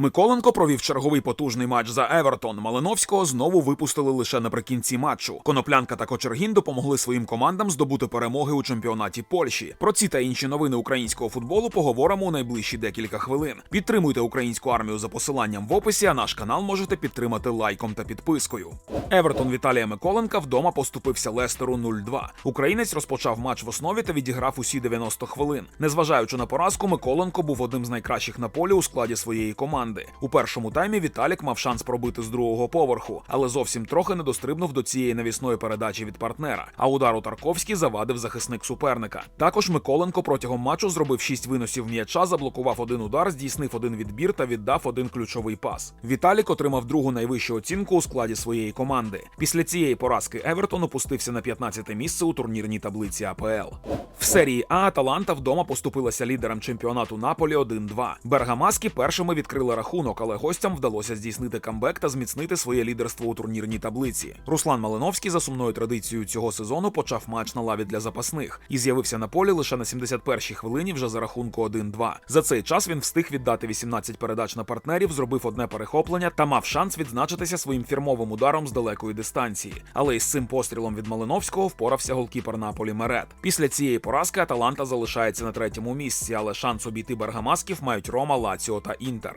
Миколенко провів черговий потужний матч за Евертон. Малиновського знову випустили лише наприкінці матчу. Коноплянка та Кочергін допомогли своїм командам здобути перемоги у чемпіонаті Польщі. Про ці та інші новини українського футболу поговоримо у найближчі декілька хвилин. Підтримуйте українську армію за посиланням в описі. А наш канал можете підтримати лайком та підпискою. Евертон Віталія Миколенка вдома поступився Лестеру 0-2. Українець розпочав матч в основі та відіграв усі 90 хвилин. Незважаючи на поразку, Миколенко був одним з найкращих на полі у складі своєї команди. У першому таймі Віталік мав шанс пробити з другого поверху, але зовсім трохи не дострибнув до цієї навісної передачі від партнера. А удар у Тарковський завадив захисник суперника. Також Миколенко протягом матчу зробив шість виносів м'яча, заблокував один удар, здійснив один відбір та віддав один ключовий пас. Віталік отримав другу найвищу оцінку у складі своєї команди. Після цієї поразки Евертон опустився на 15-те місце у турнірній таблиці АПЛ. В серії А Аталанта вдома поступилася лідерам чемпіонату Наполі 1-2. Бергамаски першими відкрили рахунок, але гостям вдалося здійснити камбек та зміцнити своє лідерство у турнірній таблиці. Руслан Малиновський за сумною традицією цього сезону почав матч на лаві для запасних і з'явився на полі лише на 71-й хвилині вже за рахунку 1-2. За цей час він встиг віддати 18 передач на партнерів, зробив одне перехоплення та мав шанс відзначитися своїм фірмовим ударом з далекої дистанції. Але із цим пострілом від Малиновського впорався голкіпер Наполі Мерет. Після цієї поразки Аталанта залишається на третьому місці, але шанс обійти Бергамасків мають Рома, Лаціо та Інтер.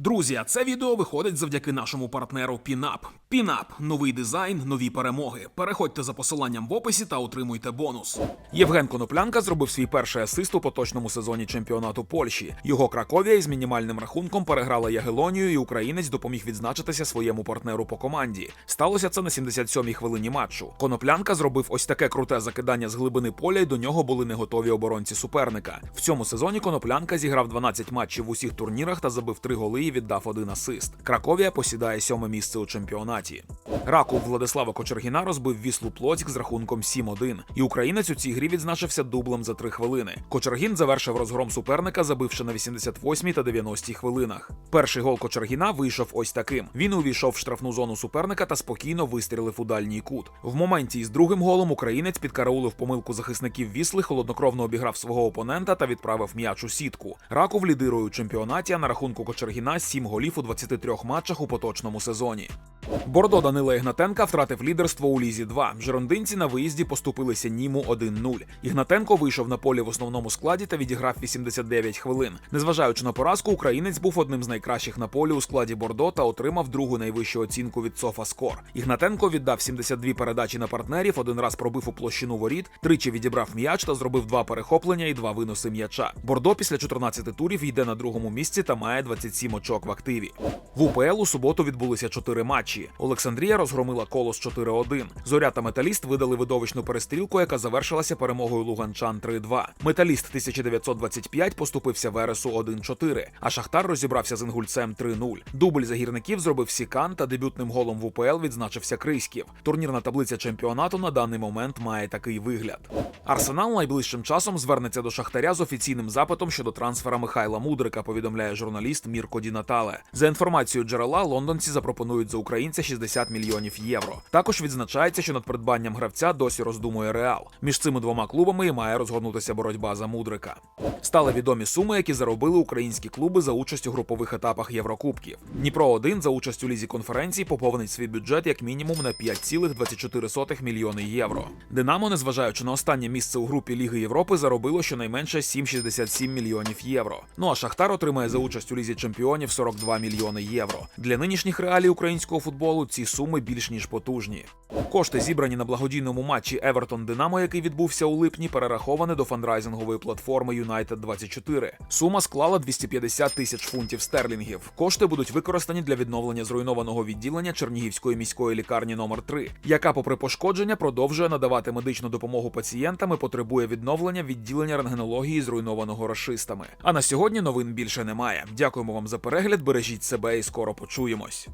Друзі, це відео виходить завдяки нашому партнеру Пінап. Пінап новий дизайн, нові перемоги. Переходьте за посиланням в описі та отримуйте бонус. Євген Коноплянка зробив свій перший асист у поточному сезоні чемпіонату Польщі. Його Краковія із мінімальним рахунком переграла Ягелонію, і українець допоміг відзначитися своєму партнеру по команді. Сталося це на 77-й хвилині матчу. Коноплянка зробив ось таке круте закидання з глибини поля, і до нього були не готові оборонці суперника. В цьому сезоні Коноплянка зіграв 12 матчів в усіх турнірах та забив 3 голи віддав один асист. Краковія посідає сьоме місце у чемпіонаті. Раков Владислава Кочергіна розбив віслу Плоцьк з рахунком 7-1. І українець у цій грі відзначився дублем за 3 хвилини. Кочергін завершив розгром суперника, забивши на 88-й та 90-й хвилинах. Перший гол Кочергіна вийшов ось таким. Він увійшов в штрафну зону суперника та спокійно вистрілив у дальній кут. В моменті із другим голом українець підкараулив помилку захисників вісли, холоднокровно обіграв свого опонента та відправив м'яч у сітку. Раков лідирує у чемпіонаті, а на рахунку Кочергіна 7 голів у 23 матчах у поточному сезоні. Бордо Данила Ігнатенка втратив лідерство у лізі 2. Жерондинці на виїзді поступилися Німу 1-0. Ігнатенко вийшов на полі в основному складі та відіграв 89 хвилин. Незважаючи на поразку, українець був одним з найкращих на полі у складі Бордо та отримав другу найвищу оцінку від Софа Скор. Ігнатенко віддав 72 передачі на партнерів, один раз пробив у площину воріт, тричі відібрав м'яч та зробив два перехоплення і два виноси м'яча. Бордо після 14 турів йде на другому місці та має 27 очок в активі. В УПЛ у суботу відбулися чотири матчі. Олександрія розгромила колос 4-1. Зоря та металіст видали видовищну перестрілку, яка завершилася перемогою луганчан 3-2. Металіст 1925 поступився Вересу 1-4, а Шахтар розібрався з інгульцем 3-0. Дубль загірників зробив Сікан та дебютним голом в УПЛ відзначився Криськів. Турнірна таблиця чемпіонату на даний момент має такий вигляд. Арсенал найближчим часом звернеться до Шахтаря з офіційним запитом щодо трансфера Михайла Мудрика, повідомляє журналіст Мірко Ді Натале. За інформацією джерела, лондонці запропонують за українця 60 мільйонів євро. Також відзначається, що над придбанням гравця досі роздумує Реал. Між цими двома клубами і має розгорнутися боротьба за Мудрика. Стали відомі суми, які заробили українські клуби за участь у групових етапах Єврокубків. Дніпро 1 за участь у лізі конференції поповнить свій бюджет як мінімум на 5,24 мільйони євро. Динамо, незважаючи на останнє місце у групі Ліги Європи, заробило щонайменше 7,67 мільйонів євро. Ну а Шахтар отримає за участь у лізі чемпіонів 42 мільйони євро. Для нинішніх реалій українського футболу ці суми більш ніж потужні. Кошти, зібрані на благодійному матчі Евертон Динамо, який відбувся у липні, перераховані до фандрайзингової платформи United 24 Сума склала 250 тисяч фунтів стерлінгів. Кошти будуть використані для відновлення зруйнованого відділення Чернігівської міської лікарні номер 3 яка, попри пошкодження, продовжує надавати медичну допомогу пацієнтам і потребує відновлення відділення рентгенології, зруйнованого рашистами. А на сьогодні новин більше немає. Дякуємо вам за перегляд. Бережіть себе і скоро почуємось.